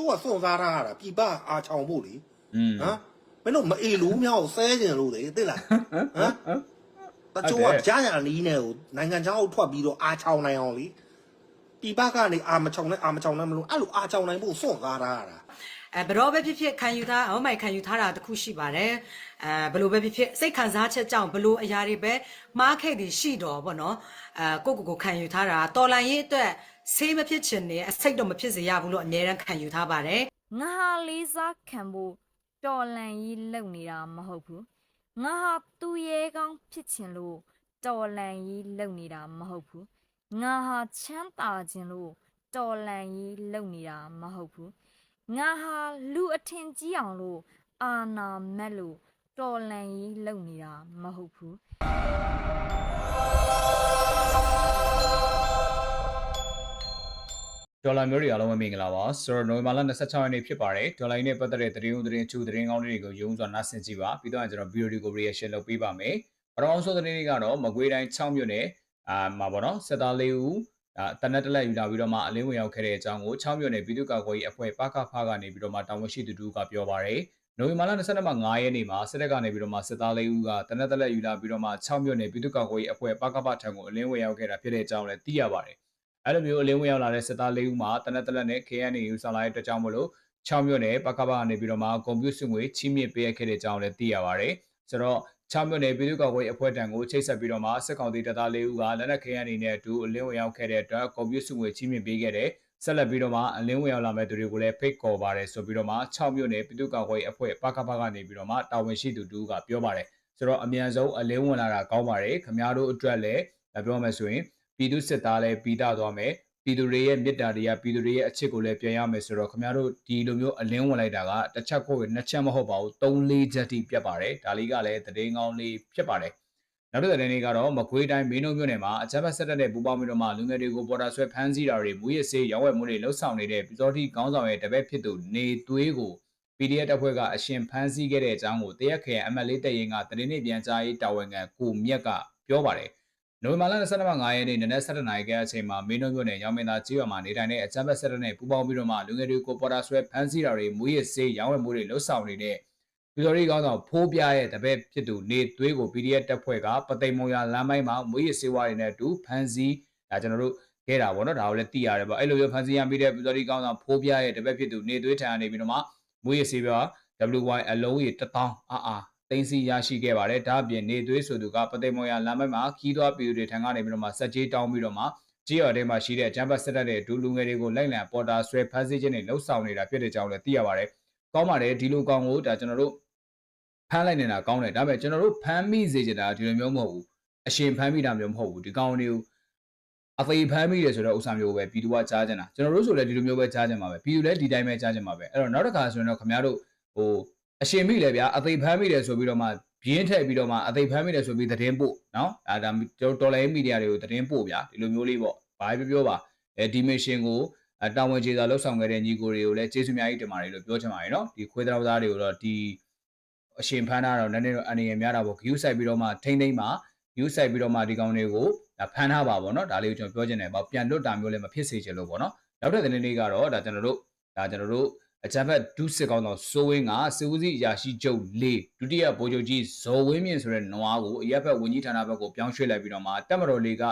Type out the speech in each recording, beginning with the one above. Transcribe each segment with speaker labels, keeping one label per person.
Speaker 1: ချို့ကစွန့်စားထားရတာပြည်ပအားချောင်ဖို့လေ
Speaker 2: อืม
Speaker 1: ဟမ်မင်းတို့မအေလူမြောက်ဆဲကျင်လို့လေသိလားဟမ်တချို့ကကြားရနီးနေကိုနိုင်ငံခြားကိုထွက်ပြီးတော့အားချောင်နိုင်အောင်လေပြည်ပကနေအာမချောင်နဲ့အာမချောင်နဲ့မလို့အဲ့လိုအားချောင်နိုင်ဖို့စွန့်စားထားရတာ
Speaker 3: အဲဘယ်တော့ပဲဖြစ်ဖြစ်ခံယူထားဟောမိုင်ခံယူထားတာတစ်ခုရှိပါတယ်အဲဘယ်လိုပဲဖြစ်ဖြစ်စိတ်ခံစားချက်ကြောင့်ဘယ်လိုအရာတွေပဲမှားခဲ့တွေရှိတော့ဗောနော်အဲကိုယ့်ကိုယ်ကိုခံယူထားတာတော်လန်ရေးအတွက် ဆေးမဖြစ်ချင်နေအစိတ်တော့မဖြစ်စေရဘူးလို့အမြဲတမ်းခံယူထားပါတယ်
Speaker 4: ငါဟာလေးစားခံဖို့တော်လန်ကြီးလုံနေတာမဟုတ်ဘူးငါဟာသူ့ရဲကောင်းဖြစ်ချင်လို့တော်လန်ကြီးလုံနေတာမဟုတ်ဘူးငါဟာချမ်းသာခြင်းလို့တော်လန်ကြီးလုံနေတာမဟုတ်ဘူးငါဟာလူအထင်ကြီးအောင်လို့အာနာမက်လို့တော်လန်ကြီးလုံနေတာမဟုတ်ဘူး
Speaker 2: ဒေါ်လာမျိုးတွေအားလုံးပဲမင်္ဂလာပါဆိုတော့နိုဝင်ဘာလ26ရက်နေ့ဖြစ်ပါတယ်ဒေါ်လာရင်းနဲ့ပတ်သက်တဲ့သတင်းဥသတင်းချူသတင်းကောင်းတွေကိုယုံစွာနားဆင်ကြည့်ပါပြီးတော့ကျွန်တော်ဗီဒီယိုတွေကို reaction လုပ်ပေးပါမယ်ပထမဆုံးသတင်းလေးကတော့မကွေးတိုင်း6မြို့နယ်အာမှာပေါ့နော်စစ်သားလေးဦးအာတနက်တလက်ယူလာပြီးတော့မှအလင်းဝင်ရောက်ခဲ့တဲ့အကြောင်းကို6မြို့နယ်ပြည်သူ့ကာကွယ်ရေးအဖွဲ့ပကဖကနေပြီးတော့မှတာဝန်ရှိသူတို့ကပြောပါတယ်နိုဝင်ဘာလ22မှာ9ရက်နေ့မှာစစ်တပ်ကနေပြီးတော့မှစစ်သားလေးဦးကတနက်တလက်ယူလာပြီးတော့မှ6မြို့နယ်ပြည်သူ့ကာကွယ်ရေးအဖွဲ့ပကဖထံကိုအလင်းဝင်ရောက်ခဲ့တာဖြစ်တဲ့အကြောင်းလည်းသိရပါတယ် အဲ့လိုမျိုးအလင်းဝင်ရောက်လာတဲ့စစ်သားလေးဦးမှာတနက်တလက်နဲ့ KNA ယူဆောင်လာတဲ့အတွက်ကြောင့်မလို့6မြို့နယ်ပကပကနေပြီးတော့မှကွန်ပျူတာငွေချီးမြှင့်ပေးခဲ့တဲ့အကြောင်းလည်းသိရပါတယ်ဆိုတော့6မြို့နယ်ပြည်သူ့ကာကွယ်ရေးအဖွဲ့တံကိုချိတ်ဆက်ပြီးတော့မှစစ်ကောင်စီတပ်သားလေးဦးကလက်နက် KNA နဲ့အတူအလင်းဝင်ရောက်ခဲ့တဲ့အတွက်ကွန်ပျူတာငွေချီးမြှင့်ပေးခဲ့တဲ့ဆက်လက်ပြီးတော့မှအလင်းဝင်ရောက်လာမဲ့သူတွေကိုလည်းဖိတ်ခေါ်ပါတယ်ဆိုပြီးတော့မှ6မြို့နယ်ပြည်သူ့ကာကွယ်ရေးအဖွဲ့ပကပကနေပြီးတော့မှတာဝန်ရှိသူတူကပြောပါတယ်ဆိုတော့အမြန်ဆုံးအလင်းဝင်လာတာကောင်းပါတယ်ခင်ဗျားတို့အတွက်လည်းပြောမယ်ဆိုရင် ပြည်သူစစ်သားလည်းပြီးတာသွားမယ်ပြည်သူတွေရဲ့မေတ္တာတွေကပြည်သူတွေရဲ့အချစ်ကိုလည်းပြန်ရမယ်ဆိုတော့ခင်ဗျားတို့ဒီလိုမျိုးအလင်းဝင်လိုက်တာကတစ်ချက်ကိုနှစ်ချက်မဟုတ်ပါဘူး၃၄ချက်တိပြတ်ပါတယ်ဒါလေးကလည်းသတင်းကောင်းလေးဖြစ်ပါတယ်နောက်တစ်သတင်းလေးကတော့မကွေးတိုင်းမင်းတို့မြို့နယ်မှာအကြမ်းဖက်ဆက်တပ်တဲ့ပူပေါင်းပြီးတော့မှလူငယ်တွေကိုပေါ်တာဆွဲဖမ်းဆီးတာတွေမူရစ်စေးရောင်းဝယ်မှုတွေလှုပ်ဆောင်နေတဲ့ပြည်တော်တိကောင်းဆောင်ရဲ့တပည့်ဖြစ်သူနေသွေးကို PDF တပ်ဖွဲ့ကအရှင်ဖမ်းဆီးခဲ့တဲ့အကြောင်းကိုတရက်ခရိုင်အမတ်လေးတပ်ရင်းကသတင်းနဲ့ပြန်ကြားရေးတာဝန်ခံကိုမြက်ကပြောပါတယ် နိုဝင်ဘာလ25ရက်နေ့နနက်7:00နာရီခန့်အချိန်မှာမင်းတို့မြို့နယ်ရောင်မင်းသားကျေးရွာမှာနေထိုင်တဲ့အကြမ်းဖက်ဆက်တဲ့နဲ့ပူးပေါင်းပြီးတော့မှလူငယ်တွေကိုပေါ်တာဆွဲဖမ်းဆီးတာတွေမူရစ်စေးရောင်းဝယ်မှုတွေလှုပ်ဆောင်နေတဲ့ပြည်တော်ရေးကောင်းဆောင်ဖိုးပြရဲ့တပည့်ဖြစ်သူနေသွေးကို PDF တပ်ဖွဲ့ကပသိမ်မုံရလမ်းပိုင်းမှာမူရစ်စေးဝါးတွေနဲ့အတူဖမ်းဆီးဒါကျွန်တော်တို့ခဲ့တာပေါ့နော်ဒါကိုလည်းသိရတယ်ပေါ့အဲ့လိုမျိုးဖန်စီရမိတဲ့ပြည်တော်ရေးကောင်းဆောင်ဖိုးပြရဲ့တပည့်ဖြစ်သူနေသွေးထံကနေပြီးတော့မှမွေးရစေးပြ WY အလုံးကြီး1000အာအာ တင်စီရရှိခဲ့ပါတယ်ဒါအပြင်နေသွေးဆိုသူကပသိမ်မော်ရလမ်းဘက်မှာခီးသွွားပြည်သူတွေထံကနေပြီးတော့မှစက်ကြီးတောင်းပြီးတော့မှကြေးရတဲ့မှာရှိတဲ့ဂျမ်ဘတ်စက်တက်တဲ့ဒူလူငယ်တွေကိုလိုက်လံပေါ်တာဆွဲဖမ်းဆီးခြင်းတွေလှုပ်ဆောင်နေတာဖြစ်တဲ့ကြောင်းလည်းသိရပါတယ်ကောင်းပါတယ်ဒီလိုကောင်းကိုဒါကျွန်တော်တို့ဖမ်းလိုက်နေတာကောင်းတယ်ဒါပေမဲ့ကျွန်တော်တို့ဖမ်းမိစေချင်တာဒီလိုမျိုးမဟုတ်ဘူးအရှင်ဖမ်းမိတာမျိုးမဟုတ်ဘူးဒီကောင်တွေကိုအသေးဖမ်းမိတယ်ဆိုတော့ဥစ္စာမျိုးပဲပြည်သူကကြားကြတာကျွန်တော်တို့ဆိုလည်းဒီလိုမျိုးပဲကြားကြမှာပဲပြည်သူလည်းဒီတိုင်းပဲကြားကြမှာပဲအဲ့တော့နောက်တစ်ခါဆိုရင်တော့ခင်ဗျားတို့ဟို အရှင်မိလေဗျာအသိဖမ်းမိတယ်ဆိုပြီးတော့မှပြင်းထည့်ပြီးတော့မှအသိဖမ်းမိတယ်ဆိုပြီးသတင်းပို့နော်ဒါဒါကျွန်တော်တော်လိုင်းမီဒီယာတွေကိုသတင်းပို့ဗျာဒီလိုမျိုးလေးပေါ့ဘာပဲပြောပါအဲဒီမရှင်ကိုတာဝန်ကျေစာလှုပ်ဆောင်ခဲ့တဲ့ညီကိုတွေကိုလည်းကျေးဇူးများကြီးတင်ပါတယ်လို့ပြောချင်ပါတယ်နော်ဒီခွေးတောက်သားတွေကိုတော့ဒီအရှင်ဖမ်းတာတော့နည်းနည်းတော့အနေရများတာပေါ့ဂယူးဆိုင်ပြီးတော့မှထိမ့်သိမ့်မှာဂယူးဆိုင်ပြီးတော့မှဒီကောင်တွေကိုဖမ်းထားပါပေါ့နော်ဒါလေးကိုကျွန်တော်ပြောချင်တယ်ပေါ့ပြန်လွတ်တာမျိုးလည်းမဖြစ်စေချင်လို့ပေါ့နော်နောက်တဲ့သတင်းလေးကတော့ဒါကျွန်တော်တို့ဒါကျွန်တော်တို့ အကြံဖက်ဒုစစ်ကောင်းဆောင်စိုးဝင်းကစစ်ဦးစီးအရာရှိချုပ်၄ဒုတိယဗိုလ်ချုပ်ကြီးဇော်ဝင်းမြင့်ဆိုတဲ့နွားကိုအရက်ဖက်ဝန်ကြီးဌာနဘက်ကိုပြောင်းရွှေ့လိုက်ပြီးတော့မှတက်မတော်လေးက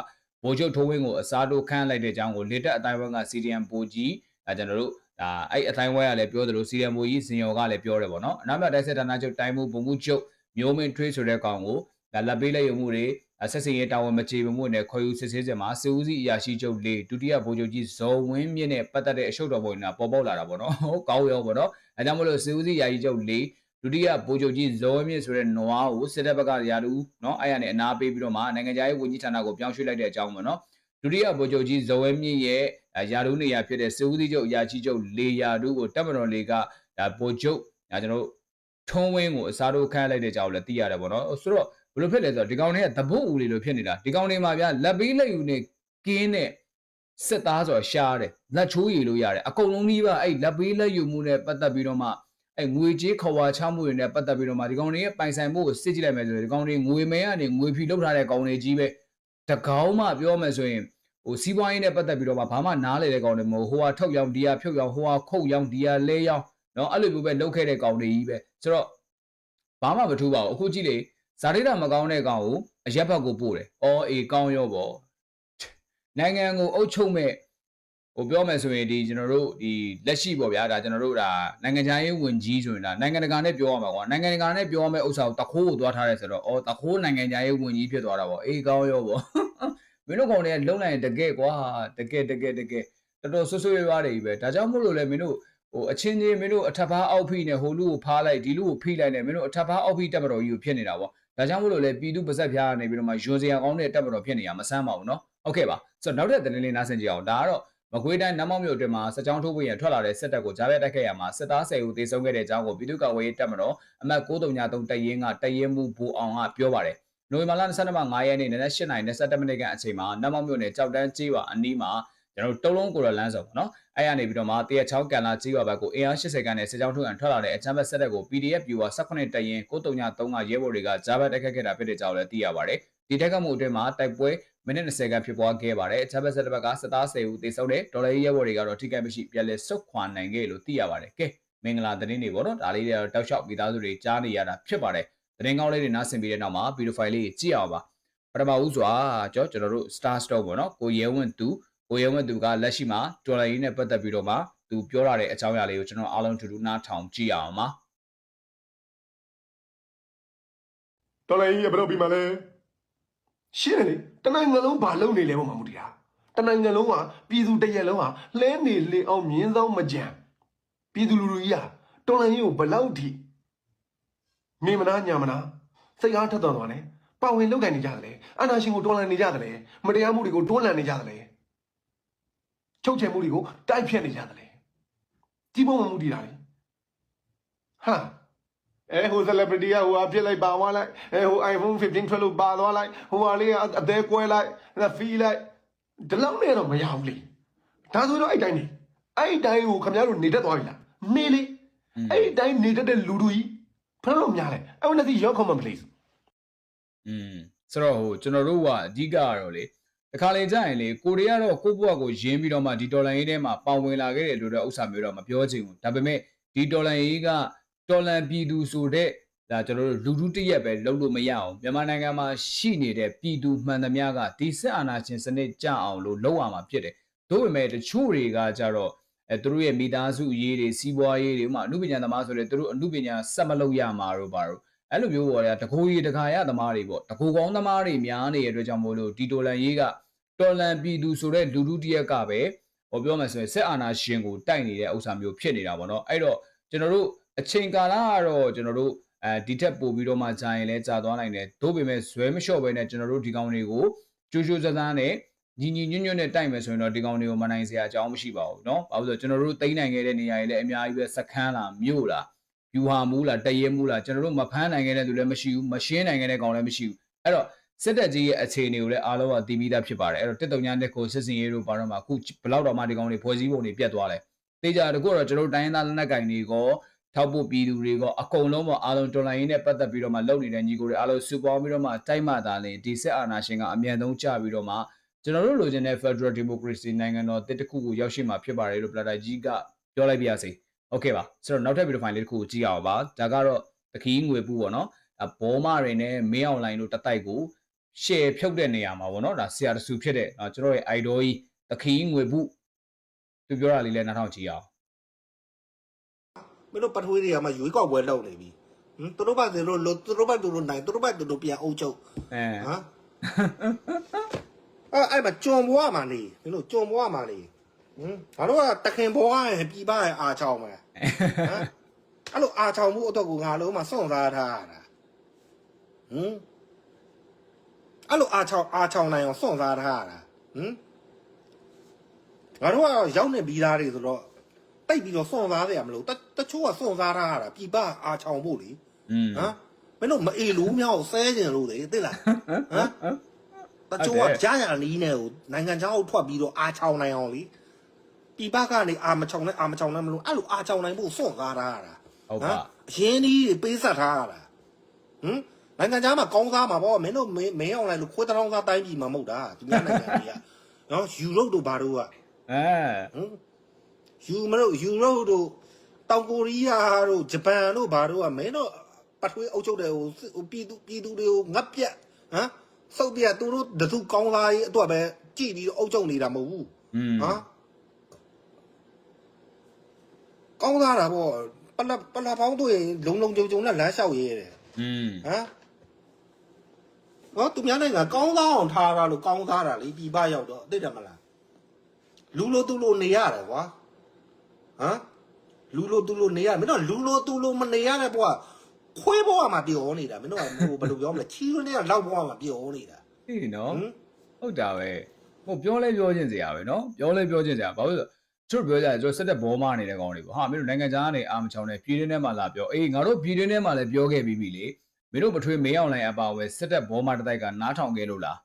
Speaker 2: ဗိုလ်ချုပ်ထိုးဝင်းကိုအစားထိုးခန့်လိုက်တဲ့အကြောင်းကိုလေတက်အတိုင်းဝမ်က CDM ဗိုလ်ကြီးအဲကျွန်တော်တို့ဒါအဲ့အတိုင်းဝမ်ကလည်းပြောသလို CDM ဗိုလ်ကြီးဇင်ယော်ကလည်းပြောတယ်ပေါ့နော်အနောက်မြောက်တိုင်းစစ်ဌာနချုပ်တိုင်းမှုဗိုလ်မှူးချုပ်မျိုးမင်းထွေးဆိုတဲ့ကောင်ကိုဒါလက်ပေးလက်ရုံမှုတွေ ဆက်စင်ရေးတာဝန်မကြေမှုနဲ့ခေါ်ယူစစ်ဆေးစဉ်မှာစစ်ဦးစီးအရာရှိချုပ်လေးဒုတိယဗိုလ်ချုပ်ကြီးဇော်ဝင်းမြင့်နဲ့ပတ်သက်တဲ့အရှုပ်တော်ပုံတွေပေါ်ပေါက်လာတာပေါ့နော်ဟုတ်ကောင်းရောပေါ့နော်အဲကြောင့်မလို့စစ်ဦးစီးအရာရှိချုပ်လေးဒုတိယဗိုလ်ချုပ်ကြီးဇော်ဝင်းမြင့်ဆိုတဲ့နွားကိုစစ်တပ်ဘက်ကရာလူနော်အဲ့ရနေအနာပေးပြီးတော့မှနိုင်ငံခြားရေးဝန်ကြီးဌာနကိုပြောင်းရွှေ့လိုက်တဲ့အကြောင်းပေါ့နော်ဒုတိယဗိုလ်ချုပ်ကြီးဇော်ဝင်းမြင့်ရဲ့ရာလူနေရာဖြစ်တဲ့စစ်ဦးစီးချုပ်အရာရှိချုပ်လေးရာလူကိုတပ်မတော်လေးကဒါဗိုလ်ချုပ်ဒါကျွန်တော်တို့ထုံးဝင်းကိုအစားထိုးခန့်လိုက်တဲ့အကြောင်းလည်းသိရတယ်ပေါ့နော်ဆိုတော့ဘယ် လိုဖြစ်လဲဆိုတော့ဒီကောင်တွေကသဘုတ်ဦးလေးလိုဖြစ်နေတာဒီကောင်တွေမှာဗျာလက်ပေးလက်ယူနဲ့ကင်းနဲ့စစ်သားဆိုတော့ရှားတယ်လက်ချိုးရည်လို့ရတယ်အကုန်လုံးကြီးပါအဲ့လက်ပေးလက်ယူမှုနဲ့ပတ်သက်ပြီးတော့မှအဲ့ငွေကြေးခွာချမှုတွေနဲ့ပတ်သက်ပြီးတော့မှဒီကောင်တွေရဲ့ပိုင်ဆိုင်မှုကိုစစ်ကြည့်လိုက်မယ်ဆိုရင်ဒီကောင်တွေငွေမဲကနေငွေဖြီလောက်ထားတဲ့ကောင်တွေကြီးပဲတကောင်းမှပြောမယ်ဆိုရင်ဟိုစီးပွားရေးနဲ့ပတ်သက်ပြီးတော့မှဘာမှနားလေတဲ့ကောင်တွေမဟုတ်ဟိုဟာထုတ်ရောင်းဒီဟာဖြုတ်ရောင်းဟိုဟာခုတ်ရောင်းဒီဟာလဲရောင်းနော်အဲ့လိုမျိုးပဲလုပ်ခဲ့တဲ့ကောင်တွေကြီးပဲဆိုတော့ဘာမှမထူးပါဘူးအခုကြည့်လေ ဇာတိတာမကောင်းတဲ့ကောင်ကိုအရက်ဘက်ကိုပို့တယ်။အော်အေးကောင်းရောပေါ့နိုင်ငံကိုအုပ်ချုပ်မဲ့ဟိုပြောမယ်ဆိုရင်ဒီကျွန်တော်တို့ဒီလက်ရှိပေါ့ဗျာဒါကျွန်တော်တို့ဒါနိုင်ငံခြားရေးဝန်ကြီးဆိုရင်ဒါနိုင်ငံတကာနဲ့ပြောရမှာကွာနိုင်ငံတကာနဲ့ပြောရမယ့်ဥစ္စာကိုတခိုးကိုသွားထားတယ်ဆိုတော့အော်တခိုးနိုင်ငံခြားရေးဝန်ကြီးဖြစ်သွားတာပေါ့အေးကောင်းရောပေါ့မင်းတို့ကောင်တွေကလုံလိုက်ရင်တကယ်ကွာတကယ်တကယ်တကယ်တော်တော်ဆွဆွရွားရွားတွေကြီးပဲဒါကြောင့်မို့လို့လေမင်းတို့ဟိုအချင်းချင်းမင်းတို့အထက်ဘားအောက်ဖိနဲ့ဟိုလူကိုဖားလိုက်ဒီလူကိုဖိလိုက်နေမင်းတို့အထက်ဘားအောက်ဖိတက်မတော်ကြီးကိုဖြစ်နေတာပေါ့ ဒါကြောင့်မို့လို့လေပြည်သူပါဇက်ဖျားကနေပြီးတော့မှယွန်စရာကောင်းတဲ့တက်မတော်ဖြစ်နေရမဆမ်းပါဘူးเนาะဟုတ်ကဲ့ပါဆိုတော့နောက်တဲ့သတင်းလေးနားဆင်ကြည့်အောင်ဒါကတော့မကွေးတိုင်းနမ်းမောက်မြို့အတွင်းမှာစကြောင်းထိုးပွင့်ရထွက်လာတဲ့စစ်တပ်ကိုကြားပြတိုက်ခဲ့ရမှာစစ်သား10ဦးသေဆုံးခဲ့တဲ့အကြောင်းကိုပြည်သူ့ကာကွယ်ရေးတပ်မတော်အမတ်9353တပ်ရင်းကတပ်ရင်းမှုဘူအောင်ကပြောပါတယ် နိုဝင်ဘာလ22ရက်9ရက်နေ့နနက်8:27မိနစ်ခန့်အချိန်မှာနတ်မောက်မြို့နယ်ကြောက်တန်းကြီးရွာအနီးမှာ ကျွန်တော်တို့တုံးလုံးကိုရလန်းဆောင်ပေါ့နော်အဲ့ရနေပြီးတော့မှတရချောင်းကန်လာကြီးရွာဘက်ကိုအင်အား80ခန်းနဲ့စစ်ကြောင်းထုတ်ရန်ထွက်လာတဲ့အချမ်းဘက်ဆက်တက်ကို PDF viewer 18တရင်933ကရဲဘော်တွေကဂျာဘတ်တက်ခတ်ခဲ့တာဖြစ်တဲ့ကြောင်းလည်းသိရပါတယ်ဒီတက်ကမှုအတွင်းမှာတိုက်ပွဲမိနစ်20ခန်းဖြစ်ပွားခဲ့ပါတယ်အချမ်းဘက်ဆက်တက်ဘက်ကစစ်သား10ဦးသေဆုံးတဲ့ဒေါ်လာရဲဘော်တွေကတော့ထိခိုက်မရှိပြန်လည်ဆုတ်ခွာနိုင်ခဲ့လို့သိရပါတယ်ကဲမင်္ဂလာသတင်းတွေပေါ့နော်ဒါလေးတွေတော့တောက်လျှောက်မိသားစုတွေကြားနေရတာဖြစ်ပါတယ်သတင်းကောင်းလေးတွေနားဆင်ပြီးတဲ့နောက်မှာဗီဒီယိုဖိုင်လေးကြည့်အောင်ပါပထမဦးစွာကျွန်တော်တို့ Star Store ပေါ့နော်ကိုရဲဝင်းသူ ကိုရဲဝင်းသူကလက်ရှိမှာဒေါ်လာရင်းနဲ့ပတ်သက်ပြီးတော့မှသူပြောရတဲ့အကြောင်းအရာလေးကိုကျွန်တော်အားလုံးတူတူနားထောင်ကြည့်အောင်ပါ
Speaker 5: တော်လိုင်းကြီးကဘယ်တော့ပြီးမှလဲရှင်းတယ်လေတနိုင်ငံလုံးဘာလုပ်နေလဲပေါ့မမူတီဟာတနိုင်ငံလုံးကပြည်သူတရက်လုံးဟာလဲနေလေအောင်မြင်းဆောင်မကြံပြည်သူလူလူကြီးဟာတော်လိုင်းကြီးကိုဘယ်လောက်ထိနေမနာညာမနာစိတ်အားထက်တော်သွားတယ်ပါဝင်လောက်ကန်နေကြတယ်လေအနာရှင်ကိုတော်လန်နေကြတယ်လေမတရားမှုတွေကိုတွန်းလှန်နေကြတယ်လေ ချုပ်ချယ်မှုတွေကိုတိုက်ဖြတ်နေကြတယ်လေဒီပုံမမူတီတာလေဟာအဲဟို celebrity ကဟိုအဖြစ်လိုက်ပါသွားလိုက်အဲဟို iPhone 15ထွက်လို့ပါသွားလိုက်ဟိုဟာလေးကအသေးကွဲလိုက်အဲ့ဖီးလိုက်ဒီလောက်နဲ့တော့မရဘူးလေဒါဆိုတော့အဲ့တိုင်းနေအဲ့တိုင်းကိုခင်ဗျားတို့နေတတ်သွားပြီလားနေလေအဲ့တိုင်းနေတတ်တဲ့လူလူကြီးဖမ်းလို့များလဲအဲ့ဝန်စီရောက် common place
Speaker 2: อืมဆိုတော့ဟိုကျွန်တော်တို့ကအဓိကကတော့လေ တခါလေကြာရင်လေကိုရီးယားတော့ကိုယ့်ဘဝကိုရင်းပြီးတော့မှဒီဒေါ်လာရင်းထဲမှာပါဝင်လာခဲ့တဲ့လူတွေဥစ္စာမျိုးတော့မပြောချင်ဘူးဒါပေမဲ့ဒီဒေါ်လာရင်းကဒေါ်လာပြည်သူဆိုတဲ့ဒါကျွန်တော်တို့လူထုတရက်ပဲလုံးလို့မရအောင်မြန်မာနိုင်ငံမှာရှိနေတဲ့ပြည်သူမှန်သမျှကဒီစစ်အာဏာရှင်စနစ်ကြအောင်လို့လုပ်ရမှာဖြစ်တယ်။တို့ပေမဲ့တချို့တွေကကြတော့အဲသူတို့ရဲ့မိသားစုအရေးတွေစီးပွားရေးတွေဥပမာအမှုပညာသမားဆိုတဲ့သူတို့အမှုပညာဆက်မလုပ်ရမှာတို့ပါတော့ အဲ့လိုမျိုးပေါ်ရတကိုးကြီးတခါရသမားတွေပေါ့တကိုးကောင်းသမားတွေများနေတဲ့အတွက်ကြောင့်မို့လို့ဒီတိုလန်ရေးကတော်လန်ပြည်သူဆိုတဲ့လူထုတရက်ကပဲဟောပြောမယ်ဆိုရင်စစ်အာဏာရှင်ကိုတိုက်နေတဲ့ဥစ္စာမျိုးဖြစ်နေတာပေါ့နော်အဲ့တော့ကျွန်တော်တို့အချိန်ကာလကတော့ကျွန်တော်တို့အဲဒီထက်ပိုပြီးတော့မှကြာရင်လည်းကြာသွားနိုင်တယ်သို့ပေမဲ့ဇွဲမလျှော့ပဲနဲ့ကျွန်တော်တို့ဒီကောင်တွေကိုကျိုးကျိုးစစနဲ့ညီညီညွတ်ညွတ်နဲ့တိုက်မယ်ဆိုရင်တော့ဒီကောင်တွေကိုမနိုင်စရာအကြောင်းမရှိပါဘူးเนาะဘာလို့လဲဆိုတော့ကျွန်တော်တို့တိမ့်နိုင်ခဲ့တဲ့နေရာတွေလည်းအများကြီးပဲစခန်းလားမြို့လား ယူဟာမူးလားတရဲမူးလားကျွန်တော်တို့မဖမ်းနိုင်ခဲ့တဲ့သူလည်းမရှိဘူးမရှင်းနိုင်ခဲ့တဲ့ကောင်လည်းမရှိဘူးအဲ့တော့စစ်တပ်ကြီးရဲ့အခြေအနေကိုလည်းအားလုံးကသိပြီးသားဖြစ်ပါတယ်အဲ့တော့တစ်တုံညာနဲ့ကိုစစ်စင်ရေးတို့ဘာတော့မှအခုဘလောက်တော့မှဒီကောင်တွေဖွဲ့စည်းပုံတွေပြတ်သွားလဲတေချာတကူတော့ကျွန်တော်တို့တိုင်းရင်းသားလက်နက်ကင်တွေကိုထောက်ဖို့ပြည်သူတွေကအကုန်လုံးပေါ့အားလုံးတော်လိုင်းရင်းနဲ့ပတ်သက်ပြီးတော့မှလုပ်နေတဲ့ညီကိုတွေအားလုံးစုပေါင်းပြီးတော့မှတိုက်မှသာလေဒီစစ်အာဏာရှင်ကအမြန်ဆုံးကြပြီးတော့မှကျွန်တော်တို့လိုချင်တဲ့ Federal Democracy နိုင်ငံတော်တစ်တစ်ခုကိုရောက်ရှိမှာဖြစ်ပါတယ်လို့ပလာတာကြီးကပြောလိုက်ပြရစီ။ Okay ပါဆိုတော့နောက်ထပ်ဗီဒီယိုဖိုင်လေးတစ်ခုကိုကြည့်အောင်ပါဒါကတော့တခီးငွေပူပေါ့နော်ဒါဘောမတွေနဲ့မင်းအောင်လိုင်းတို့တတိုက်ကို share ဖြုတ်တဲ့နေရာမှာပေါ့နော်ဒါဆရာတဆူဖြစ်တဲ့ကျွန်တော်ရဲ့ idol ကြီးတခီးငွေပူသူပြောတာလေးလည်းနားထောင်ကြည့်အောင်
Speaker 1: မင်းတို့ပထွေးတွေကမှရွေးကောက်ပွဲလုပ်နေပြီဟင်သူတို့ဘာသူတို့လို့သူတို့ဘာသူတို့နိုင်သူတို့ဘာသူတို့ပြန်အုပ်ချုပ်
Speaker 2: အဲ
Speaker 1: ဟမ်အဲ့အဲ့မှာကြုံဘွားမှာနေမင်းတို့ကြုံဘွားမှာနေ ဟင်ငါတို့ကတခင်ဘွားရဲ့ပြည်ပရဲ့အာချောင်းမယ်ဟမ်အဲ့လိုအာချောင်းမှုအတွက်ကိုငါလုံးမှာစွန့်စားထားရတာဟင်အဲ့လိုအာချောင်းအာချောင်းနိုင်အောင်စွန့်စားထားရတာဟင်ငါတို့ကရောက်နေပြီးသားတွေဆိုတော့တိတ်ပြီးတော့စွန့်စားရမလို့တတချို့ကစွန့်စားထားရတာပြည်ပအာချောင်းဖို့လေ
Speaker 2: อืม
Speaker 1: ဟမ်မင်းတို့မအေလို့မြောက်ဆဲကျင်လို့လေသိလားဟမ်တချို့ကကြားရနီးနေကိုနိုင်ငံခြားကိုထွက်ပြီးတော့အာချောင်းနိုင်အောင်လေ ဒီဘက်ကနေအာမချောင်းနဲ့အာမချောင်းနဲ့မလို့အဲ့လိုအာချောင်းနိုင်ဖို့စွန့်ကားထားရတာ
Speaker 2: ဟုတ်ပါ
Speaker 1: အရင်ဒီပေးဆက်ထားရတာဟမ်နိုင်ငံခြားမှာကောင်းစားမှာပေါ့မင်းတို့မင်းမင်းအောင်လိုက်လို့ခွေးတောင်းစားတိုင်းပြည်မှာမဟုတ်တာသူများနိုင်ငံတွေကနော်ယူရိုတို့ဘာတို့က
Speaker 2: အဲ
Speaker 1: ဟမ်ယူမလို့ယူရိုတို့တောင်ကိုရီးယားတို့ဂျပန်တို့ဘာတို့ကမင်းတို့ပတ်ထွေးအုပ်ချုပ်တဲ့ဟိုစစ်ဟိုပြည်သူပြည်သူတွေကိုငတ်ပြက်ဟမ်စုပ်ပြက်သူတို့တစုကောင်းသားရေးအတွက်ပဲကြည်ပြီးတော့အုပ်ချုပ်နေတာမဟုတ်ဘူး
Speaker 2: อืม
Speaker 1: ဟာ ကောင်းသားတာပေါ့ပလပလပေါင်းတို့ရင်လုံလုံကြုံကြုံနဲ့လမ်းလျှောက်ရေးရတယ်
Speaker 2: อืม
Speaker 1: ဟမ်နော်သူများနိုင်ငံကောင်းသားအောင်ထားတာလို့ကောင်းသားတာလေပြည်ပရောက်တော့သိတယ်မလားလူလိုသူလိုနေရတယ်ကွာဟမ်လူလိုသူလိုနေရမင်းတို့လူလိုသူလိုမနေရတဲ့ဘွားခွေးဘွားမှာပြောနေတာမင်းတို့ကဟိုဘယ်လိုပြောမလဲချီးလို့နေရလောက်ဘွားမှာပြောနေတာ
Speaker 2: ဟေးနော်
Speaker 1: ဟု
Speaker 2: တ်တာပဲဟိုပြောလဲပြောချင်းစရာပဲနော်ပြောလဲပြောချင်းစရာဘာလို့လဲ တော့ကျွန်တော်ပြောကြတယ်ကျွန်တော်စက်တဲ့ဘောမနေတဲ့ကောင်တွေပေါ့ဟာမင်းတို့နိုင်ငံခြားကနေအာမချောင်းနဲ့ပြည်တွင်းထဲမှာလာပြောအေးငါတို့ပြည်တွင်းထဲမှာလည်းပြောခဲ့ပြီးပြီလေမင်းတို့ပထွေးမင်းအောင်လိုင်းအပါဝဲစက်တဲ့ဘောမတစ်တိုက်ကနားထောင်ခဲ့လို့လား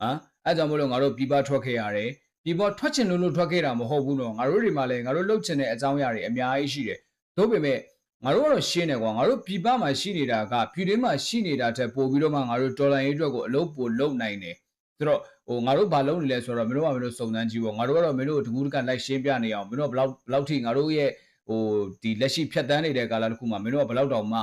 Speaker 2: ဟမ်အဲကြောင့်မလို့ငါတို့ပြည်ပထွက်ခဲ့ရတယ်ပြည်ပထွက်ချင်လို့လို့ထွက်ခဲ့တာမဟုတ်ဘူးနော်ငါတို့တွေမှာလည်းငါတို့လှုပ်ချင်တဲ့အကြောင်းအရာတွေအများကြီးရှိတယ်သို့ပေမဲ့ငါတို့ကတော့ရှင်းတယ်ကွာငါတို့ပြည်ပမှာရှိနေတာကပြည်တွင်းမှာရှိနေတာထက်ပိုပြီးတော့မှငါတို့ဒေါ်လာရေးအတွက်ကိုအလုပ်ပိုလုပ်နိုင်တယ် ဆိုတော့ဟိုငါတို့ဘာလုပ်နေလဲဆိုတော့မင်းတို့ကမင်းတို့စုံစမ်းကြည့်ပေါ့ငါတို့ကတော့မင်းတို့တကူးတကန်လိုက်ရှင်းပြနေအောင်မင်းတို့ကဘယ်လောက်ဘယ်လောက်ထိငါတို့ရဲ့ဟိုဒီလက်ရှိဖြတ်တန်းနေတဲ့ကာလတစ်ခုမှာမင်းတို့ကဘယ်လောက်တောင်မှ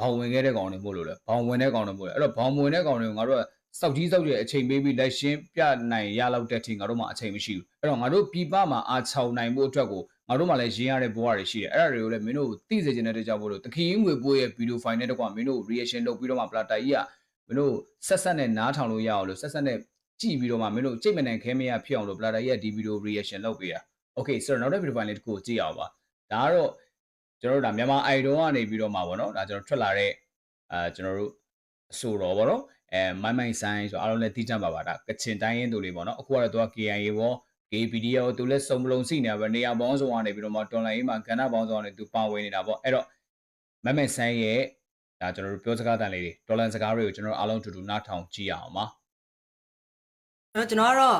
Speaker 2: ဘောင်ဝင်ခဲ့တဲ့ကောင်တွေမို့လို့လဲဘောင်ဝင်တဲ့ကောင်တွေမို့လဲအဲ့တော့ဘောင်ဝင်တဲ့ကောင်တွေကိုငါတို့ကစောက်ကြီးစောက်ကြီးအချိန်ပေးပြီးလိုက်ရှင်းပြနိုင်ရလောက်တဲ့အထိငါတို့မှအချိန်မရှိဘူးအဲ့တော့ငါတို့ပြပမှာအားချောင်နိုင်ဖို့အတွက်ကိုငါတို့မှလည်းရင်းရတဲ့ဘဝတွေရှိတယ်အဲ့ဒါတွေကိုလည်းမင်းတို့သိစေချင်တဲ့ကြောင့်မို့လို့တခီးငွေပိုးရဲ့ဗီဒီယိုဖိုင်နဲ့တကွာမင်းတို့ reaction လုပ်ပြီးတော့မှပလာတာကြီးကမင်းတို့ဆက်ဆက်နဲ့နားထောင်လို့ရအောင်လို့ဆက်ဆက်နဲ့ ကြည့်ပြီးတော့မှမင်းတို့ကြိတ်မနိုင်ခဲမရဖြစ်အောင်လို့ Blada ရဲ့ဒီဗီဒီယို reaction လုပ်ပေးတာ Okay ဆိုတော့နောက်တဲ့ဗီဒီယိုဖိုင်လေးတစ်ခုကိုကြည့်အောင်ပါဒါကတော့ကျွန်တော်တို့ဒါမြန်မာ idol ကနေပြီးတော့မှဗောနော်ဒါကျွန်တော်ထွက်လာတဲ့အာကျွန်တော်တို့အဆိုတော်ဗောနော်အဲမိုင်းမိုင်းဆိုင်ဆိုတော့အားလုံးလည်းသိကြပါပါဒါကချင်တိုင်းရင်းသူတွေဗောနော်အခုကတော့သူက KIA ဗော KPD ရောသူလည်းစုံမလုံးစီနေပါပဲနေရာပေါင်းစုံကနေပြီးတော့မှတော်လိုင်းရေးမှာကဏ္ဍပေါင်းစုံကနေသူပါဝင်နေတာဗောအဲ့တော့မိုင်းမိုင်းဆိုင်ရဲ့ဒါကျွန်တော်တို့ပြောစကားတန်လေးတွေတော်လန်စကားတွေကိုကျွန်တော်တို့အားလုံးအတူတူနားထောင်ကြည့်ရအောင်ပါ
Speaker 3: အဲ့ တော့ကျွန်တော်ကတော့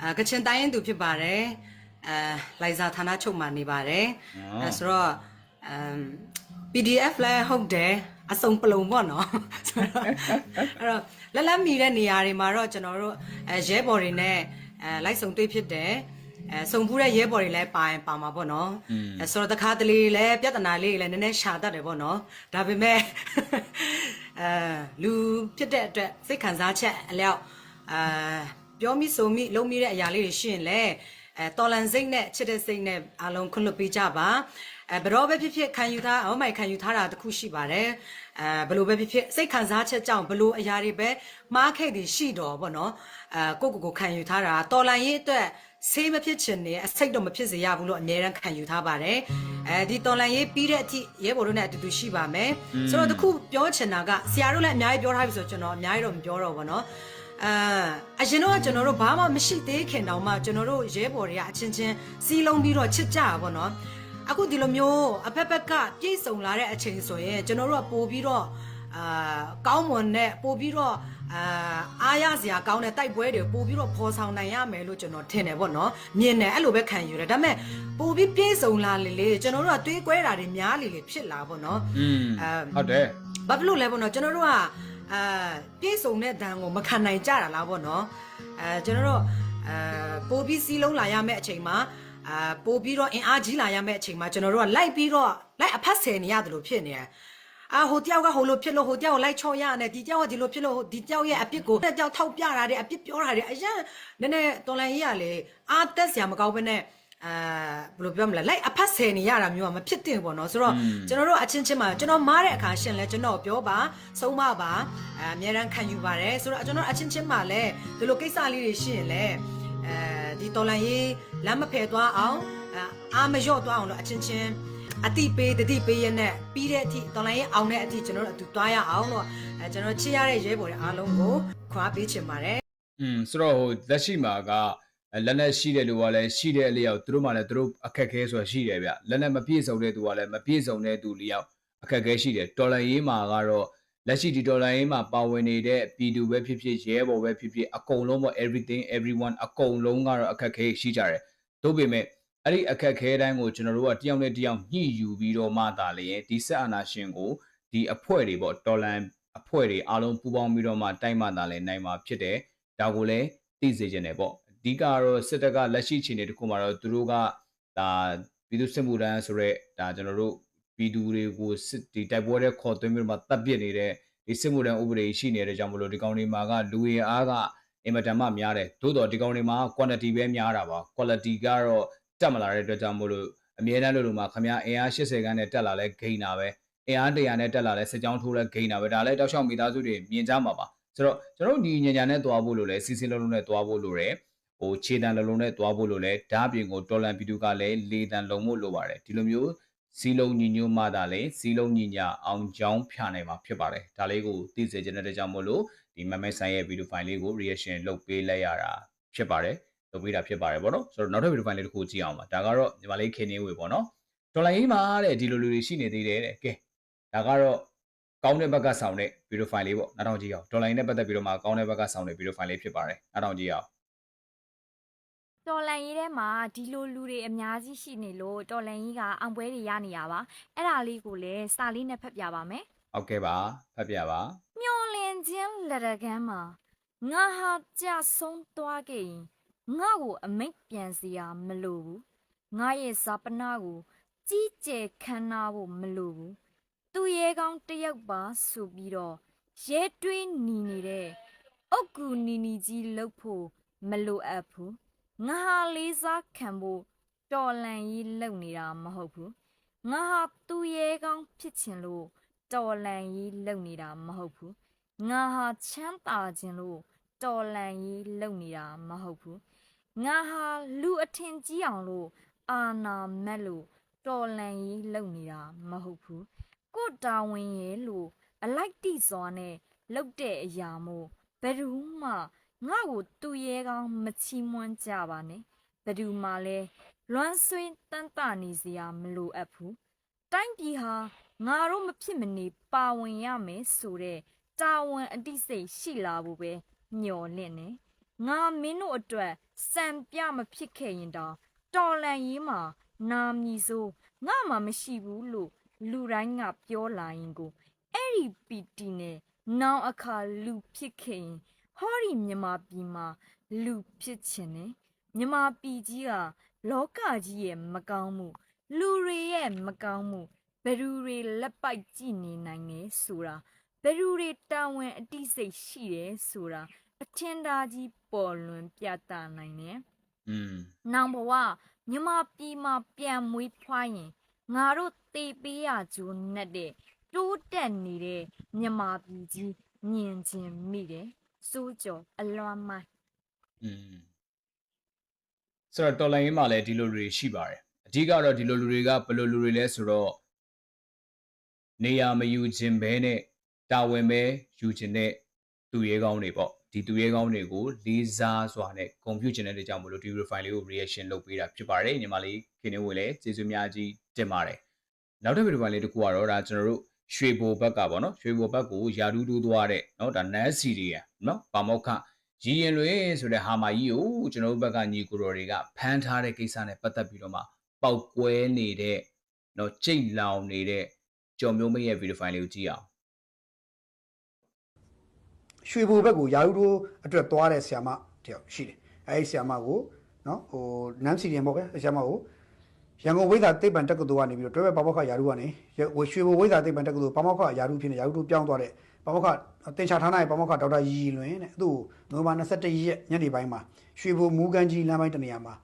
Speaker 3: အာကချင်တိုင်းရင်သူဖြစ်ပါတယ်အဲလိုက်ဇာဌာနချုပ်မှာနေပါတယ်အဲဆိုတော့အမ် PDF လဲဟုတ်တယ်အစုံပလုံပေါ့နော်ဆိုတော့အဲ့တော့လက်လက်မီတဲ့နေရာတွေမှာတော့ကျွန်တော်တို့အဲရဲဘော်တွေနဲ့အဲလိုက်စုံတွေ့ဖြစ်တယ်အဲစုံဖူးတဲ့ရဲဘော်တွေလည်းပါရင်ပါမှာပေါ့နော်အဲဆိုတော့တခါတလေလည်းပြဿနာလေးတွေလည်းနည်းနည်းရှာတတ်တယ်ပေါ့နော်ဒါပေမဲ့အဲလူဖြစ်တဲ့အတွက်စိတ်ခံစားချက်အလျောက်အာ ပြောမိဆိုမိလုပ်မိတဲ့အရာလေးတွေရှိရင်လည်းအဲတော်လန်စိတ်နဲ့ချစ်တဲ့စိတ်နဲ့အလုံးခွင့်လွတ်ပေးကြပါအဲဘရောပဲဖြစ်ဖြစ်ခံယူထားအောင်မိုင်ခံယူထားတာတခုရှိပါတယ်အဲဘလို့ပဲဖြစ်ဖြစ်စိတ်ခံစားချက်ကြောင့်ဘလို့အရာတွေပဲမှားခဲ့တယ်ရှိတော့ဗောနော်အဲကိုကိုကိုခံယူထားတာတော်လန်ရေးအတွက်ဆေးမဖြစ်ချင်နေအစိတ်တော့မဖြစ်စေရဘူးလို့အများရန်ခံယူထားပါတယ်အဲဒီတော်လန်ရေးပြီးတဲ့အထိရဲဘော်တို့နဲ့အတူတူရှိပါမယ်ဆိုတော့တခုပြောချင်တာကဆရာတို့လည်းအများကြီးပြောထားပြီဆိုကျွန်တော်အများကြီးတော့မပြောတော့ဘူးဗောနော် အာအရင်တော့ကျွန်တော်တို့ဘာမှမရှိသေးခင်တောင်မှကျွန်တော်တို့ရဲဘော်တွေကအချင်းချင်းစီးလုံးပြီးတော့ချစ်ကြတာပေါ့နော်အခုဒီလိုမျိုးအဖက်ဖက်ကပြည့်စုံလာတဲ့အချိန်ဆိုရင်ကျွန်တော်တို့ကပို့ပြီးတော့အာကောင်းမွန်တဲ့ပို့ပြီးတော့အာအားရစရာကောင်းတဲ့တိုက်ပွဲတွေပို့ပြီးတော့ဖော်ဆောင်နိုင်ရမယ်လို့ကျွန်တော်ထင်တယ်ပေါ့နော်မြင်တယ်အဲ့လိုပဲခံယူတယ်ဒါပေမဲ့ပို့ပြီးပြည့်စုံလာလေလေကျွန်တော်တို့ကတွေးကွဲတာတွေများလေလေဖြစ်လာပေါ့နော်
Speaker 2: อืม
Speaker 3: အဲ
Speaker 2: ဟုတ်တယ်
Speaker 3: ဘာဖြစ်လို့လဲပေါ့နော်ကျွန်တော်တို့က အာပြည့်စုံတဲ့ဒဏ်ကိုမခံနိုင်ကြတာလားပေါ့နော်အဲကျွန်တော်တို့အဲပိုးပြီးစီးလုံးလာရမယ့်အချိန်မှာအာပိုးပြီးတော့အင်အားကြီးလာရမယ့်အချိန်မှာကျွန်တော်တို့ကလိုက်ပြီးတော့လိုက်အဖက်ဆယ်နေရတယ်လို့ဖြစ်နေတယ်အာဟိုတယောက်ကဟိုလိုဖြစ်လို့ဟိုတယောက်ကိုလိုက်ချော့ရနဲ့ဒီတယောက်ကဒီလိုဖြစ်လို့ဒီတယောက်ရဲ့အပြစ်ကိုတယောက်ထောက်ပြတာတဲ့အပြစ်ပြောတာတွေအရင်နည်းနည်းတော်လန်ကြီးကလေအာတက်စရာမကောင်းဘဲနဲ့ အာဘယ်လိုပြောမလဲလိုက်အဖက်ဆယ်နေရတာမျိုးကမဖြစ်သင့်ဘူးပေါ့နော်ဆိုတော့ကျွန်တော်တို့အချင်းချင်းမှာကျွန်တော်မားတဲ့အခါရှင်လဲကျွန်တော်ပြောပါဆုံးမပါအဲအများရန်ခံယူပါတယ်ဆိုတော့ကျွန်တော်အချင်းချင်းမှာလဲဒီလိုကိစ္စလေးတွေရှိရင်လဲအဲဒီတော်လန်ရေးလမ်းမဖယ်သွားအောင်အာအာမလျော့သွားအောင်လို့အချင်းချင်းအတိပေးတတိပေးရနဲ့ပြီးတဲ့အထိတော်လိုင်းရေးအောင်တဲ့အထိကျွန်တော်တို့အတူသွားရအောင်လို့အဲကျွန်တော်ချစ်ရတဲ့ရဲဘော်တွေအားလုံးကိုခွာပေးချင်ပါတယ်
Speaker 2: อืมဆိုတော့ဟိုလက်ရှိမှာက လက်နဲ့ရှိတဲ့လူကလည်းရှိတဲ့အလျောက်သူတို့မှလည်းသူတို့အခက်ခဲဆိုတာရှိတယ်ဗျလက်နဲ့မပြည့်စုံတဲ့သူကလည်းမပြည့်စုံတဲ့သူလျောက်အခက်ခဲရှိတယ်တော်လန်ရေးမှာကတော့လက်ရှိဒီတော်လန်ရေးမှာပါဝင်နေတဲ့ပြည်သူပဲဖြစ်ဖြစ်ရဲဘော်ပဲဖြစ်ဖြစ်အကုန်လုံးပေါ့ everything everyone အကုန်လုံးကတော့အခက်ခဲရှိကြတယ်သို့ပေမဲ့အဲ့ဒီအခက်ခဲတိုင်းကိုကျွန်တော်တို့ကတယောက်နဲ့တယောက်ညှိယူပြီးတော့မှသာလေဒီဆက်အာနာရှင်ကိုဒီအဖွဲ့တွေပေါ့တော်လန်အဖွဲ့တွေအားလုံးပူးပေါင်းပြီးတော့မှတိုက်မှသာလေနိုင်မှာဖြစ်တယ်ဒါကိုလည်းသိစေချင်တယ်ပေါ့ ဓိကကတော့စစ်တပ်ကလက်ရှိအခြေအနေတစ်ခုမှာတော့သူတို့ကဒါပြည်သူစစ်မှုထမ်းဆိုရက်ဒါကျွန်တော်တို့ပြည်သူတွေကိုစစ်ဒီတိုက်ပွဲတွေခေါ်သွင်းပြီးတော့မှတပ်ပစ်နေတဲ့ဒီစစ်မှုထမ်းဥပဒေရှိနေတဲ့ကြောင့်မလို့ဒီကောင်တွေမှာကလူရင်းအားကအင်မတန်မှများတယ်သို့တော့ဒီကောင်တွေမှာ quantity ပဲများတာပါ quality ကတော့တက်မလာတဲ့အတွက်ကြောင့်မလို့အမြဲတမ်းလို့လို့မှာခမရအင်အား80ခန်းနဲ့တက်လာလဲဂိမ်းတာပဲအင်အား100နဲ့တက်လာလဲစစ်ကြောင်းထိုးလဲဂိမ်းတာပဲဒါလည်းတောက်လျှောက်မိသားစုတွေမြင်ကြမှာပါဆိုတော့ကျွန်တော်တို့ဒီညညာနဲ့သွားဖို့လို့လဲစီစီလုံးလုံးနဲ့သွားဖို့လို့ရယ် ဟိုခြေတံလုံးလုံးနဲ့သွားဖို့လို့လဲဓာတ်ပြင်ကိုတော်လန်ပီတူကလည်းလေတံလုံးဖို့လိုပါတယ်ဒီလိုမျိုးစီလုံးညီညွတ်မှသာလေစီလုံးညီညာအောင်ကြောင်းဖြာနိုင်မှာဖြစ်ပါတယ်ဒါလေးကိုသိစေချင်တဲ့ကြောင့်မို့လို့ဒီမမဲဆိုင်ရဲ့ဗီဒီယိုဖိုင်လေးကို reaction လုပ်ပေးလိုက်ရတာဖြစ်ပါတယ်လုပ်ပေးတာဖြစ်ပါတယ်ဗောနော်ဆိုတော့နောက်ထပ်ဗီဒီယိုဖိုင်လေးတစ်ခုကြည့်အောင်ပါဒါကတော့ညီမလေးခင်နေဝေပေါ့နော်ဒေါ်လာကြီးမှာတဲ့ဒီလိုလူတွေရှိနေသေးတယ်တဲ့ကဲဒါကတော့ကောင်းတဲ့ဘက်ကဆောင်တဲ့ဗီဒီယိုဖိုင်လေးပေါ့နောက်ထောင်ကြည့်အောင်ဒေါ်လာကြီးနဲ့ပတ်သက်ပြီးတော့မှကောင်းတဲ့ဘက်ကဆောင်တဲ့ဗီဒီယိုဖိုင်လေးဖြစ်ပါတယ်နောက်ထောင်ကြည့်အောင်
Speaker 4: တော်လန်ရေးထဲမှာဒီလိုလူတွေအများကြီးရှိနေလို့တော်လန်ကြီးကအောင်ပွဲတွေရနေရပါအဲ့ဒါလေးကိုလည်းစာလေးနဲ့ဖတ်ပြပါမယ်
Speaker 2: ဟုတ်ကဲ့ပါဖတ်ပြပါ
Speaker 4: မျောလင်းခြင်းလက်ရကမ်းမှာငါဟာကြဆုံးသွားခဲ့ရင်ငါ့ကိုအမိတ်ပြန်စရာမလိုဘူးငါရဲ့ဇာပနာကိုကြီးကျယ်ခမ်းနားဖို့မလိုဘူးသူရဲကောင်းတစ်ယောက်ပါဆိုပြီးတော့ရဲတွေးနီနေတဲ့အုတ်ကူနီနီကြီးလှုပ်ဖို့မလိုအပ်ဘူး ငါဟာလေးစားခံဖို့တော်လန်ကြီးလှုပ်နေတာမဟုတ်ဘူးငါဟာသူရဲကောင်းဖြစ်ချင်လို့တော်လန်ရေးလုံနေတာမဟုတ်ဘူးငါဟာချမ်းသာခြင်းလို့တော်လန်ရေးလုံနေတာမဟုတ်ဘူးငါဟာလူအထင်ကြီးအောင်လို့အာနာမက်လို့တော်လန်ရေးလုံနေတာမဟုတ်ဘူးကို့တာဝန်ရဲ့လို့အလိုက်တိစွာနဲ့လှုပ်တဲ့အရာမို့ဘယ်သူမှ ငါ့ကိုသူ့ရဲကောင်းမချီးမွမ်းကြပါနဲ့ဘယ်သူမှလည်းလွမ်းဆွေးတန်းတနေစရာမလိုအပ်ဘူးတိုင်းပြည်ဟာငါတို့မဖြစ်မနေပါဝင်ရမယ်ဆိုတဲ့တာဝန်အတိစိတ်ရှိလာဖို့ပဲမျှော်လင့်နေငါမင်းတို့အတွက်စံပြမဖြစ်ခဲ့ရင်တောင်တော်လန်ရေးမှာနာမည်ဆိုငါမှမရှိဘူးလို့လူတိုင်းကပြောလာရင်ကိုအဲ့ဒီပီတီနဲ့နောင်အခါလူဖြစ်ခဲ့ရင် ဟောဒီမြမပြည်မှာလူဖြစ်ချင်တယ်မြမပြည်ကြီးကလောကကြီးရဲ့မကောင်းမှု လူတွေရဲ့မကောင်းမှုဘယ်သူတွေလက်ပိုက်ကြည့်နေနိုင်လဲဆိုတာဘယ်သူတွေတာဝန်အတိစိတ်ရှိတယ်ဆိုတာအထင်သာကြီးပေါ်လွင်ပြသနိုင်တယ်
Speaker 2: อืม။
Speaker 4: နောင်ဘဝမြမပြည်မှာပြန်မွေးဖွားရင်ငါတို့တေပေးရကြိုးနဲ့တဲ့တိုးတက်နေတဲ့မြမပြည်ကြီးမြင်ချင်းမိတယ်။ စိုးကြော်အလွမ်းမိုင်း
Speaker 2: อืมဆိုတော့တော်လိုင်းရေးမှာလည်းဒီလိုလူတွေရှိပါတယ်အဓိကတော့ဒီလိုလူတွေကဘယ်လိုလူတွေလဲဆိုတော့နေရာမယူခြင်းပဲနဲ့တာဝန်ပဲယူခြင်းနဲ့သူရဲကောင်းတွေပေါ့ဒီသူရဲကောင်းတွေကိုလေးစားစွာနဲ့ဂုဏ်ပြုခြင်းတဲ့ကြောင့်မလို့ဒီ refine လေးကို reaction လုပ်ပေးတာဖြစ်ပါတယ်ညီမလေးခင်နေဝင်လည်းကျေးဇူးများကြီးတင်ပါတယ်နောက်တစ်ဗီဒီယိုဖိုင်လေးတစ်ခုကတော့ဒါကျွန်တော်တို့ ရွှေဘိုဘက်ကပေါ့နော်ရွှေဘိုဘက်ကိုယာဒူးတူးသွားတဲ့နော်ဒါနန်းစီရီယာနော်ဗာမောက္ခရည်ရင်လွင်ဆိုတဲ့ဟာမကြီးကိုကျွန်တော်တို့ဘက်ကညီကိုတော်တွေကဖမ်းထားတဲ့ကိစ္စနဲ့ပတ်သက်ပြီးတော့မှပောက်ကွဲနေတဲ့နော်ကြိတ်လောင်နေတဲ့ကြော်မျိုးမရဲ့ဗီဒီယိုဖိုင်လေးကိုကြည့်အောင်
Speaker 6: ရွှေဘိုဘက်ကိုယာရုတို့အတွက်သွားတဲ့ဆ iam မတယောက်ရှိတယ်အဲဒီဆ iam မကိုနော်ဟိုနမ်စီရင်ပေါ့ဗျာဆ iam မကို ရန်ကုန်ဝိဇ္ဇာတိတ်ပံတက္ကသိုလ်ကနေပြီးတော့တွဲဘက်ပမောက္ခယာရုကနေရွှေဘိုဝိဇ္ဇာတိတ်ပံတက္ကသိုလ်ပမောက္ခယာရုဖြစ်နေယာရုတို့ပြောင်းသွားတဲ့ပမောက္ခတင်ချာဌာနရဲ့ပမောက္ခဒေါက်တာရီရီလွင်တဲ့သူ့ကိုနိုဝင်ဘာ21ရက်ညနေပိုင်းမှာရွှေဘိုမူကန်ကြီးလမ်းပိုင်းတနေရာမှာ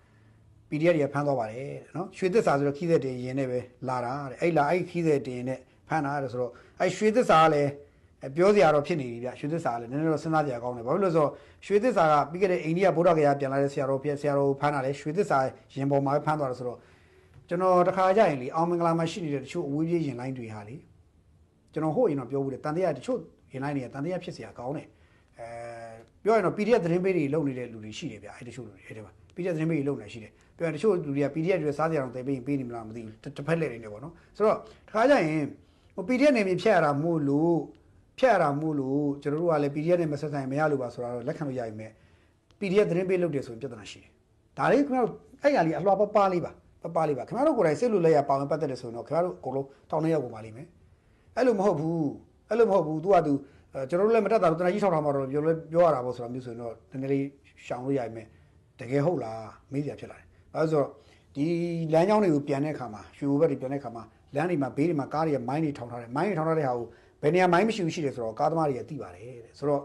Speaker 6: PDF တွေကဖမ်းသွားပါတယ်တဲ့နော်ရွှေသစ္စာဆိုတော့ခီးသက်တင်ရင်နဲ့ပဲလာတာတဲ့အဲ့လာအဲ့ခီးသက်တင်နဲ့ဖမ်းတာတဲ့ဆိုတော့အဲ့ရွှေသစ္စာကလည်းအဲ့ပြောစရာတော့ဖြစ်နေပြီဗျရွှေသစ္စာကလည်းနည်းနည်းတော့စဉ်းစားကြရကောင်းတယ်ဘာဖြစ်လို့လဲဆိုတော့ရွှေသစ္စာကပြီးခဲ့တဲ့အိန္ဒိယဗုဒ္ဓဂယာပြန်လာတဲ့ဆရာတော်ဖြစ်ဆရာတော်ကိုဖမ်းတာလေရွှေသစ္စာရင်ပေါ်မှာပဲဖမ်းသွားတယ်ဆိုတော့ ကျွန်တော်တခါကြရင်လေအောင်မင်္ဂလာမှာရှိနေတဲ့တချို့အဝေးပြေးရင်လိုင်းတွေဟာလေကျွန်တော်ဟိုရင်တော့ပြောဘူးတယ်တန်တရားတချို့ရင်လိုင်းတွေကတန်တရားဖြစ်เสียကောင်းတယ်အဲပြောရင်တော့ PDF သတင်းပေးတွေလုပ်နေတဲ့လူတွေရှိတယ်ဗျအဲ့တချို့လူတွေအဲ့ဒီမှာ PDF သတင်းပေးတွေလုပ်နေရှိတယ်ပြောရင်တချို့လူတွေက PDF တွေစားစရာတော့တည်ပေးရင်ပေးနေမလားမသိဘူးတစ်တစ်ဖက်လက်တွေနေပေါ့နော်ဆိုတော့တခါကြရင်ဟို PDF နေမြေဖြတ်ရတာမို့လို့ဖြတ်ရတာမို့လို့ကျွန်တော်တို့ကလည်း PDF နဲ့မဆက်ဆိုင်မရလို့ပါဆိုတာတော့လက်ခံလို့ရရင်မဲ့ PDF သတင်းပေးလုပ်တယ်ဆိုရင်ပြဿနာရှိတယ်ဒါလေးခင်ဗျားတို့အဲ့ရလေးအလွှာပပလေးပါ ပပလေးပါခင်ဗျားတို့ကိုယ်တိုင်စိတ်လို့လက်ရပါဝင်ပတ်သက်တယ်ဆိုရင်တော့ခင်ဗျားတို့အကုန်လုံးတောင်းနေရောက်ကုန်ပါလိမ့်မယ်အဲ့လိုမဟုတ်ဘူးအဲ့လိုမဟုတ်ဘူး तू က तू အဲကျွန်တော်တို့လည်းမတက်တာတော့တနကြီးထောက်ထားမှာတော့ပြောလဲပြောရတာပေါ့ဆိုတာမျိုးဆိုရင်တော့နည်းနည်းလေးရှောင်လို့ရရင်မဲ့တကယ်ဟုတ်လားမေးစရာဖြစ်လာတယ်။ဘာလို့လဲဆိုတော့ဒီလမ်းကြောင်းတွေကိုပြန်တဲ့အခါမှာရွှေဘိုဘက်တွေပြန်တဲ့အခါမှာလမ်းတွေမှာဘေးတွေမှာကားတွေကမိုင်းတွေထောင်ထားတယ်။မိုင်းတွေထောင်ထားတဲ့ဟာကိုဘယ်နေရာမိုင်းမရှိဘူးရှိတယ်ဆိုတော့ကားသမားတွေကသိပါတယ်တဲ့။ဆိုတော့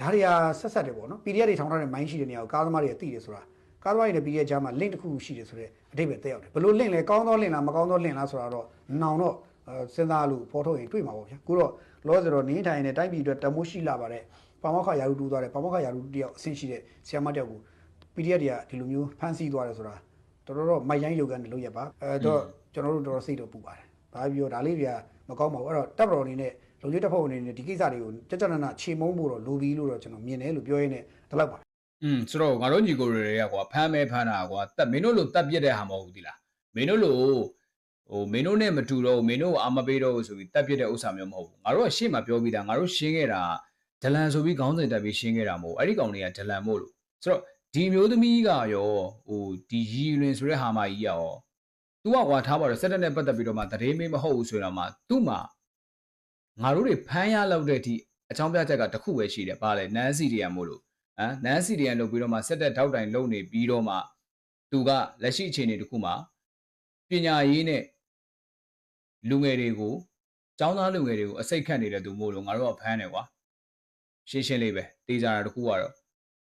Speaker 6: ဒါတွေကဆက်ဆက်တယ်ပေါ့နော် PDF တွေထောင်ထားတဲ့မိုင်းရှိတဲ့နေရာကိုကားသမားတွေကသိတယ်ဆိုတာ ကားသမားတွေနဲ့ PDF ကြားမှာ link တစ်ခုခုရှိတယ်ဆိုတော့အတိတ်ပဲတက်ရောက်တယ်။ဘယ်လို link လဲကောင်းသော link လားမကောင်းသော link လားဆိုတာတော့နောင်တော့အဲစဉ်းစားလို့ဖော်ထုတ်ရင်တွေ့မှာပေါ့ဗျာ။အခုတော့လောဆိုတော့နင်းထိုင်နေတဲ့တိုင်းပြည်အတွက်တမိုးရှိလာပါတယ်။ပါမောက္ခရာလူတူသွားတယ်ပါမောက္ခရာလူတယောက်အဆင့်ရှိတဲ့ဆရာမတယောက်ကို PDF တွေကဒီလိုမျိုးဖမ်းဆီးသွားတယ်ဆိုတာတော်တော်တော့မိုက်ရိုင်းရုပ်ကန်လုပ်ရပါအဲတော့ကျွန်တော်တို့တော်တော်စိတ်တော့ပူပါတယ်။ဘာပြောဒါလေးတွေကမကောင်းပါဘူး။အဲ့တော့တပ်တော်အနေနဲ့လုံခြုံတပ်ဖွဲ့အနေနဲ့ဒီကိစ္စတွေကိုကြကြနနခြေမုံဖို့တော့လိုပြီလို့တော့ကျွန်တော်မြင်တယ်လို့ပြောရင်းနဲ့ဒီလောက်ပါ
Speaker 2: อืมဆိုတော့ငါတို့ညီကိုတွေကကွာဖမ်းမဲဖမ်းတာကွာတက်မင်းတို့လိုတက်ပြစ်တဲ့ဟာမဟုတ်ဘူးဒီလားမင်းတို့လိုဟိုမင်းတို့နဲ့မတူတော့ဘူးမင်းတို့အာမပေးတော့ဘူးဆိုပြီးတက်ပြစ်တဲ့ဥစ္စာမျိုးမဟုတ်ဘူးငါတို့ကရှေ့မှာပြောပြီးသားငါတို့ရှင်းခဲ့တာဒလန်ဆိုပြီးခေါင်းစဉ်တက်ပြီးရှင်းခဲ့တာမဟုတ်အဲ့ဒီကောင်တွေကဒလန်မို့လို့ဆိုတော့ဒီမျိုးသမီးကရောဟိုဒီရီလွင်ဆိုတဲ့ဟာမကြီးကရော तू ကကွာထားပါတော့စက်တက်နဲ့ပတ်သက်ပြီးတော့မှတရေမေးမဟုတ်ဘူးဆိုတော့မှ तू မှငါတို့တွေဖမ်းရလောက်တဲ့အထိအချောင်းပြချက်ကတစ်ခုပဲရှိတယ်ပါလေနန်းစီတွေကမို့လို့ ဟမ်နန်းစီဒီယန်လုပ်ပြီးတော့မှဆက်တက်ထောက်တိုင်လုပ်နေပြီးတော့မှသူကလက်ရှိအခြေအနေတစ်ခုမှာပညာရေးနဲ့လူငယ်တွေကိုចောင်းသားလူငယ်တွေကိုအစိတ်ခတ်နေတဲ့သူမို့လို့ငါတို့ကဖမ်းတယ်ကွာရှင်းရှင်းလေးပဲတေးကြတာတစ်ခုကတော့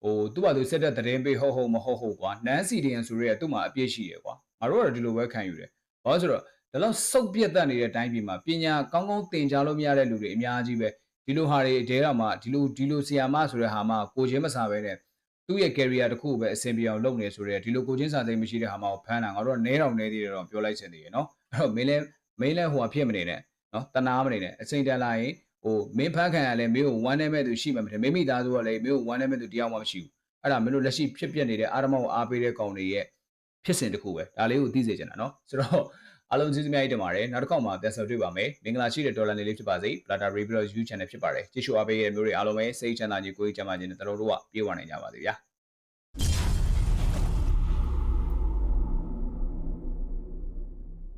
Speaker 2: ဟိုသူ့ဘာသူဆက်တက်သတင်းပေးဟုတ်ဟုတ်မဟုတ်ဟုတ်ကွာနန်းစီဒီယန်ဆိုရဲသူ့မှာအပြည့်ရှိတယ်ကွာငါတို့ကတော့ဒီလိုပဲခံယူတယ်ဘာလို့ဆိုတော့ဒါတော့စုပ်ပြတ်တက်နေတဲ့အတိုင်းပြည်မှာပညာကောင်းကောင်းသင်ကြားလို့မရတဲ့လူတွေအများကြီးပဲ ဒီလိုဟာတွေတဲတော့မှဒီလိုဒီလိုဆီယာမဆိုတဲ့ဟာမှကိုချင်းမစားပဲနဲ့သူ့ရဲ့ career တစ်ခုကိုပဲအဆင်ပြေအောင်လုပ်နေဆိုတဲ့ဒီလိုကိုချင်းစာသိမ်းမရှိတဲ့ဟာမှကိုဖမ်းတာငါတို့ကနဲတော်နဲသေးတယ်တော့ပြောလိုက်ချင်သေးရယ်နော်အဲ့တော့မင်းလဲမင်းလဲဟိုဟာဖြစ်မနေနဲ့နော်တနာမနေနဲ့အချိန်တန်လာရင်ဟိုမင်းဖမ်းခံရလဲမင်းကိုဝမ်းနေမဲ့သူရှိမှမတယ်မိမိသားစုကလည်းမင်းကိုဝမ်းနေမဲ့သူတယောက်မှမရှိဘူးအဲ့ဒါမင်းတို့လက်ရှိဖြစ်ပြနေတဲ့အာရမောကိုအားပေးတဲ့ကောင်တွေရဲ့ဖြစ်စဉ်တစ်ခုပဲဒါလေးကိုသိစေချင်တာနော်ဆိုတော့ အားလုံးကျေးဇူးများကြီးတင်ပါတယ်နောက်တစ်ခေါက်မှာပြန်ဆုံတွေ့ပါမယ်မင်္ဂလာရှိတဲ့ဒေါ်လာနေလေးဖြစ်ပါစေ Plata Review YouTube Channel ဖြစ်ပါတယ်ကြည့်ရှုအားပေးတဲ့မျိုးတွေအားလုံးပဲစိတ်ချမ်းသာခြင်းကိုယ်ကြီးကျန်းမာခြင်းနဲ့တတော်တို့ကပြေဝနိုင်ကြပါစေဗျာ